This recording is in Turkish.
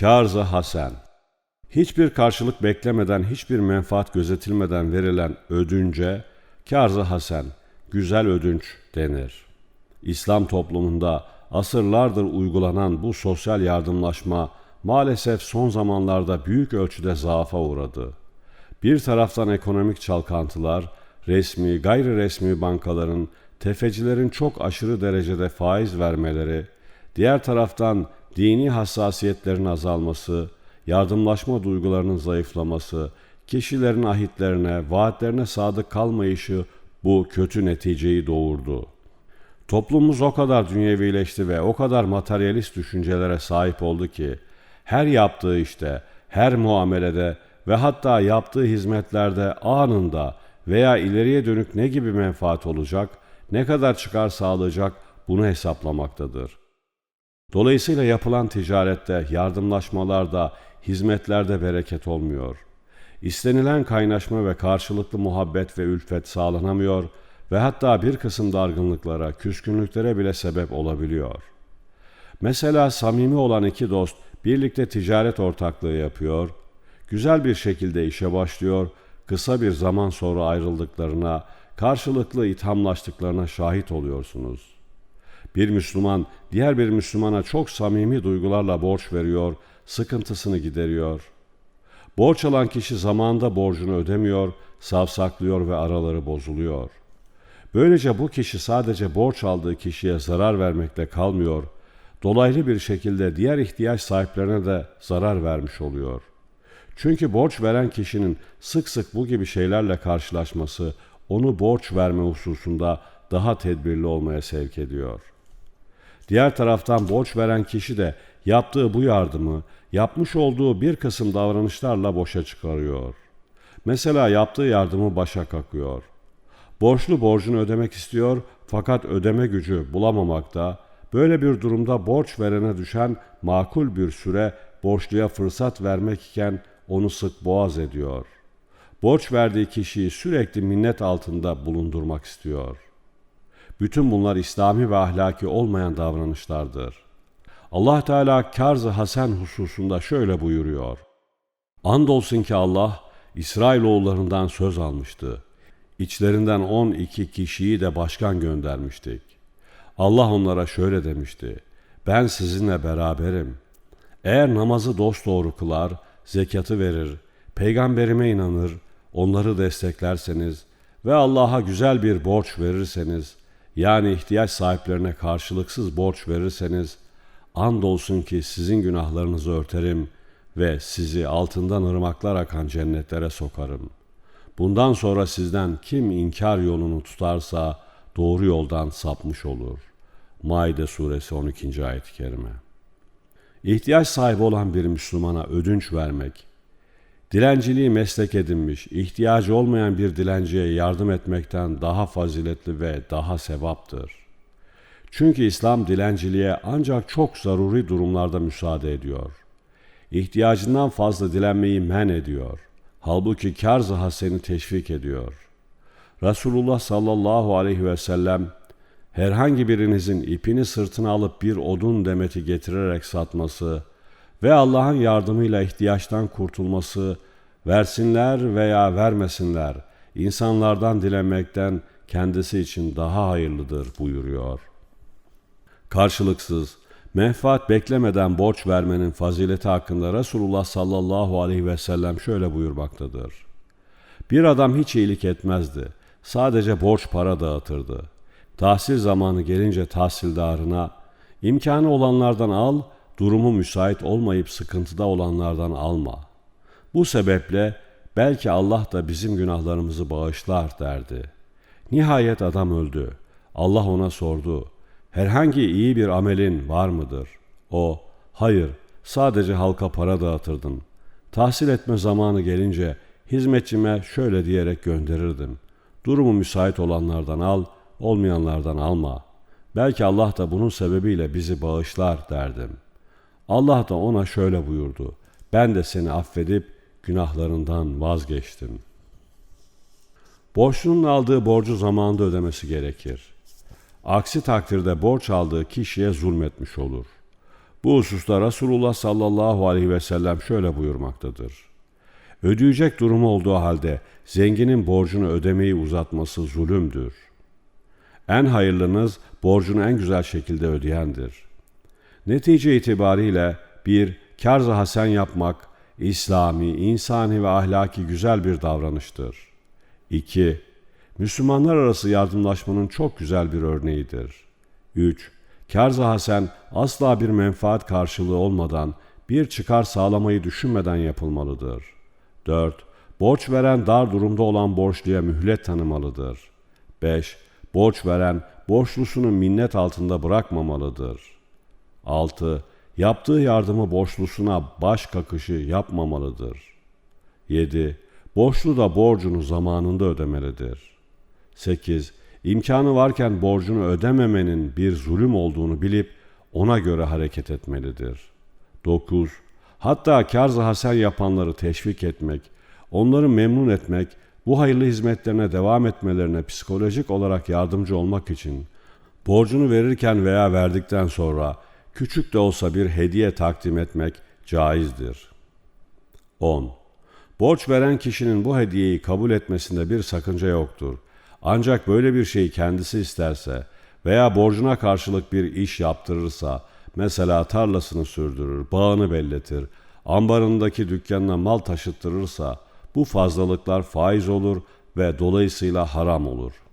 Kârza Hasen Hiçbir karşılık beklemeden, hiçbir menfaat gözetilmeden verilen ödünce kârza hasen, güzel ödünç denir. İslam toplumunda asırlardır uygulanan bu sosyal yardımlaşma maalesef son zamanlarda büyük ölçüde zaafa uğradı. Bir taraftan ekonomik çalkantılar, resmi, gayri resmi bankaların, tefecilerin çok aşırı derecede faiz vermeleri, diğer taraftan dini hassasiyetlerin azalması, yardımlaşma duygularının zayıflaması, kişilerin ahitlerine, vaatlerine sadık kalmayışı bu kötü neticeyi doğurdu. Toplumumuz o kadar dünyevileşti ve o kadar materyalist düşüncelere sahip oldu ki, her yaptığı işte, her muamelede ve hatta yaptığı hizmetlerde anında veya ileriye dönük ne gibi menfaat olacak, ne kadar çıkar sağlayacak bunu hesaplamaktadır. Dolayısıyla yapılan ticarette, yardımlaşmalarda, hizmetlerde bereket olmuyor. İstenilen kaynaşma ve karşılıklı muhabbet ve ülfet sağlanamıyor ve hatta bir kısım dargınlıklara, küskünlüklere bile sebep olabiliyor. Mesela samimi olan iki dost birlikte ticaret ortaklığı yapıyor, güzel bir şekilde işe başlıyor, kısa bir zaman sonra ayrıldıklarına, karşılıklı ithamlaştıklarına şahit oluyorsunuz. Bir Müslüman diğer bir Müslümana çok samimi duygularla borç veriyor, sıkıntısını gideriyor. Borç alan kişi zamanda borcunu ödemiyor, savsaklıyor ve araları bozuluyor. Böylece bu kişi sadece borç aldığı kişiye zarar vermekle kalmıyor, dolaylı bir şekilde diğer ihtiyaç sahiplerine de zarar vermiş oluyor. Çünkü borç veren kişinin sık sık bu gibi şeylerle karşılaşması onu borç verme hususunda daha tedbirli olmaya sevk ediyor. Diğer taraftan borç veren kişi de yaptığı bu yardımı yapmış olduğu bir kısım davranışlarla boşa çıkarıyor. Mesela yaptığı yardımı başa kakıyor. Borçlu borcunu ödemek istiyor fakat ödeme gücü bulamamakta, böyle bir durumda borç verene düşen makul bir süre borçluya fırsat vermek iken onu sık boğaz ediyor. Borç verdiği kişiyi sürekli minnet altında bulundurmak istiyor. Bütün bunlar İslami ve ahlaki olmayan davranışlardır.'' Allah Teala Karz-ı Hasen hususunda şöyle buyuruyor. Andolsun ki Allah İsrailoğullarından söz almıştı. İçlerinden on iki kişiyi de başkan göndermiştik. Allah onlara şöyle demişti. Ben sizinle beraberim. Eğer namazı dosdoğru kılar, zekatı verir, peygamberime inanır, onları desteklerseniz ve Allah'a güzel bir borç verirseniz, yani ihtiyaç sahiplerine karşılıksız borç verirseniz, Andolsun ki sizin günahlarınızı örterim ve sizi altından ırmaklar akan cennetlere sokarım. Bundan sonra sizden kim inkar yolunu tutarsa doğru yoldan sapmış olur. Maide suresi 12. ayet-i kerime. İhtiyaç sahibi olan bir Müslümana ödünç vermek, dilenciliği meslek edinmiş, ihtiyacı olmayan bir dilenciye yardım etmekten daha faziletli ve daha sevaptır.'' Çünkü İslam dilenciliğe ancak çok zaruri durumlarda müsaade ediyor. İhtiyacından fazla dilenmeyi men ediyor. Halbuki kar-ı haseni teşvik ediyor. Resulullah sallallahu aleyhi ve sellem herhangi birinizin ipini sırtına alıp bir odun demeti getirerek satması ve Allah'ın yardımıyla ihtiyaçtan kurtulması, versinler veya vermesinler, insanlardan dilenmekten kendisi için daha hayırlıdır buyuruyor karşılıksız, menfaat beklemeden borç vermenin fazileti hakkında Resulullah sallallahu aleyhi ve sellem şöyle buyurmaktadır. Bir adam hiç iyilik etmezdi. Sadece borç para dağıtırdı. Tahsil zamanı gelince tahsildarına, imkanı olanlardan al, durumu müsait olmayıp sıkıntıda olanlardan alma. Bu sebeple belki Allah da bizim günahlarımızı bağışlar derdi. Nihayet adam öldü. Allah ona sordu herhangi iyi bir amelin var mıdır? O, hayır, sadece halka para dağıtırdım. Tahsil etme zamanı gelince hizmetçime şöyle diyerek gönderirdim. Durumu müsait olanlardan al, olmayanlardan alma. Belki Allah da bunun sebebiyle bizi bağışlar derdim. Allah da ona şöyle buyurdu. Ben de seni affedip günahlarından vazgeçtim. Borçlunun aldığı borcu zamanında ödemesi gerekir.'' Aksi takdirde borç aldığı kişiye zulmetmiş olur. Bu hususta Resulullah sallallahu aleyhi ve sellem şöyle buyurmaktadır. Ödeyecek durumu olduğu halde zenginin borcunu ödemeyi uzatması zulümdür. En hayırlınız borcunu en güzel şekilde ödeyendir. Netice itibariyle bir kar-ı hasen yapmak İslami, insani ve ahlaki güzel bir davranıştır. 2. Müslümanlar arası yardımlaşmanın çok güzel bir örneğidir. 3. Kar-ı hasen asla bir menfaat karşılığı olmadan bir çıkar sağlamayı düşünmeden yapılmalıdır. 4. Borç veren dar durumda olan borçluya mühlet tanımalıdır. 5. Borç veren borçlusunu minnet altında bırakmamalıdır. 6. Yaptığı yardımı borçlusuna baş kakışı yapmamalıdır. 7. Borçlu da borcunu zamanında ödemelidir. 8. İmkanı varken borcunu ödememenin bir zulüm olduğunu bilip ona göre hareket etmelidir. 9. Hatta hasen yapanları teşvik etmek, onları memnun etmek, bu hayırlı hizmetlerine devam etmelerine psikolojik olarak yardımcı olmak için borcunu verirken veya verdikten sonra küçük de olsa bir hediye takdim etmek caizdir. 10. Borç veren kişinin bu hediyeyi kabul etmesinde bir sakınca yoktur. Ancak böyle bir şeyi kendisi isterse veya borcuna karşılık bir iş yaptırırsa, mesela tarlasını sürdürür, bağını belletir, ambarındaki dükkanına mal taşıttırırsa, bu fazlalıklar faiz olur ve dolayısıyla haram olur.''